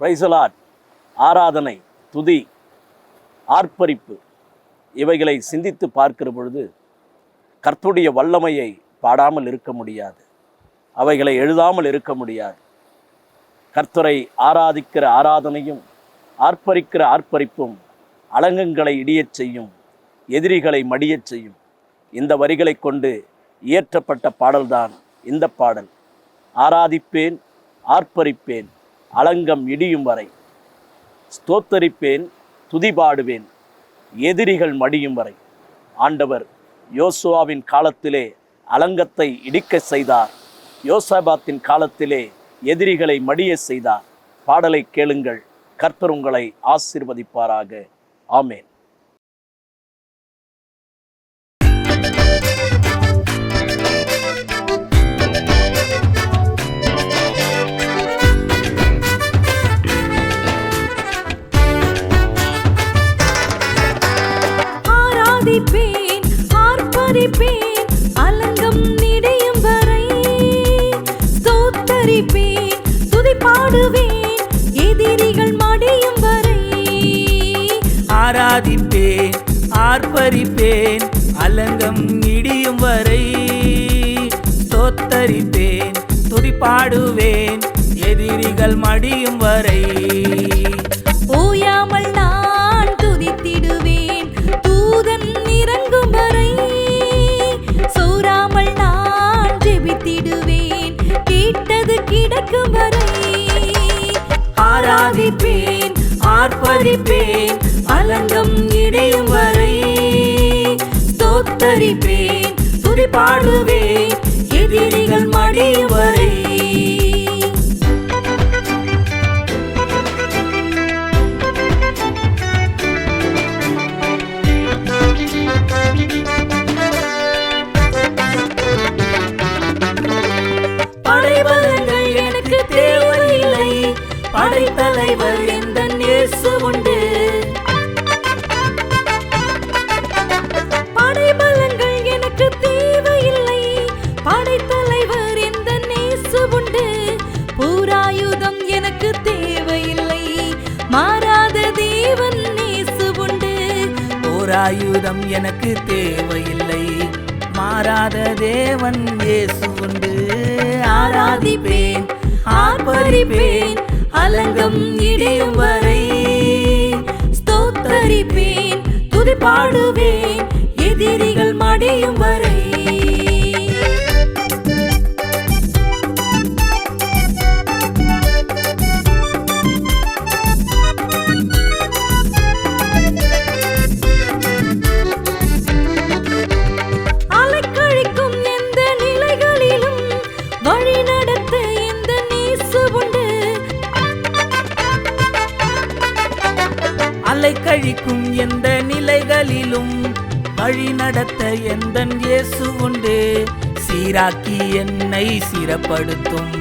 பிரைசலாட் ஆராதனை துதி ஆர்ப்பரிப்பு இவைகளை சிந்தித்து பார்க்கிற பொழுது கர்த்துடைய வல்லமையை பாடாமல் இருக்க முடியாது. அவைகளை எழுதாமல் இருக்க முடியாது. கர்த்தரை ஆராதிக்கிற ஆராதனையும் ஆர்ப்பரிக்கிற ஆர்ப்பரிப்பும் அலங்கங்களை இடியச் செய்யும் எதிரிகளை மடியச் செய்யும். இந்த வரிகளை கொண்டு இயற்றப்பட்ட பாடல்தான் இந்த பாடல். ஆராதிப்பேன் ஆர்ப்பரிப்பேன். அலங்கம் இடியும் வரை. ஸ்தோத்தரிப்பேன் துதிபாடுவேன் எதிரிகள் மடியும் வரை. ஆண்டவர் யோசுவாவின் காலத்திலே அலங்கத்தை இடிக்க செய்தார். யோசபாத்தின் காலத்திலே எதிரிகளை மடிய செய்தார். பாடலை கேளுங்கள். கர்த்தர் உங்களை ஆசீர்வதிப்பாராக. ஆமேன். ஆர்ப்பரிப்பேன் அலங்கம் இடையும் வரை. ஸ்தோத்தரிப்பேன் துதி பாடுவேன் எதிரிகள் மடியும் வரை. ஆராதிப்பேன் ஆர்ப்பரிப்பேன் அலங்கம் இடியும் வரை. தோத்தரிப்பேன் துதிப்பாடுவேன் எதிரிகள் மடியும் வரை. ஓயாமல் நான் துதித்திடுவேன் தூதன் ஆராதிப்பேன் ஆர்ப்பரிப்பேன் அலங்கம் இடையும் வரை தோத்தரிப்பேன் துதிப்பாடுவேன் எதிரிகள் மடியும் வரை. படைத்தலைவர் எந்த இயேசு உண்டு? படைபலங்கள் எனக்கு தேவையில்லை. படைத்தலைவர் எந்த நேசு உண்டு? பூராயுதம் எனக்கு தேவையில்லை. மாறாத தேவன் நேசு உண்டு. ஓராயுதம் எனக்கு தேவையில்லை. மாறாத தேவன் இயேசு உண்டு. ஆராதிப்பேன் ஆர்ப்பரிப்பேன் அலங்கம் இடியும் வரை. ஸ்தோத்தரிப்பேன் துதி பாடுவேன் எந்த நிலைகளிலும் வழி நடத்த எந்த இயேசு உண்டு? சீராக்கி என்னை சிறப்படுத்தும்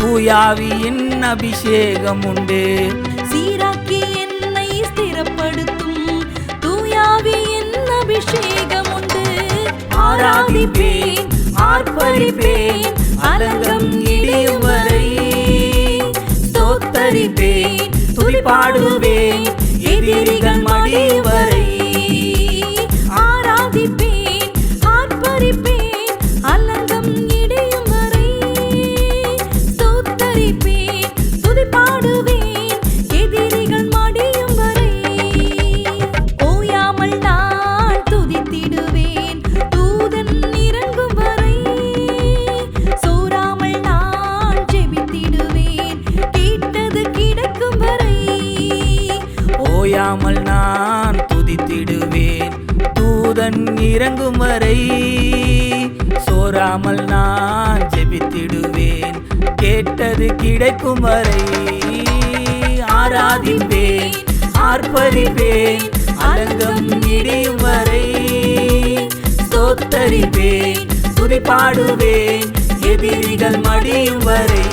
தூயாவியின் அபிஷேகம் உண்டு. சீராக்கி என்னை ஸ்திரப்படுத்தும் தூயாவியின் அபிஷேகம் உண்டு. ஆராதிப்பேன் ஆர்ப்பரிப்பேன் அலங்கம் இடியும் வரை. தோத்தரிப்பேன் துதிப்பாடுவேன் ஓயாமல் நான் துதித்திடுவேன். தூதன் இறங்கும் வரை சோராமல் நான் ஜெபித்திடுவேன். கேட்டது கிடைக்கும் வரை ஆராதிப்பேன் ஆர்ப்பரிப்பேன் அலங்கம் இடியும் வரை ஸ்தோத்தரிப்பேன் துதிப்பாடுவேன் எதிரிகள் மடியும் வரை.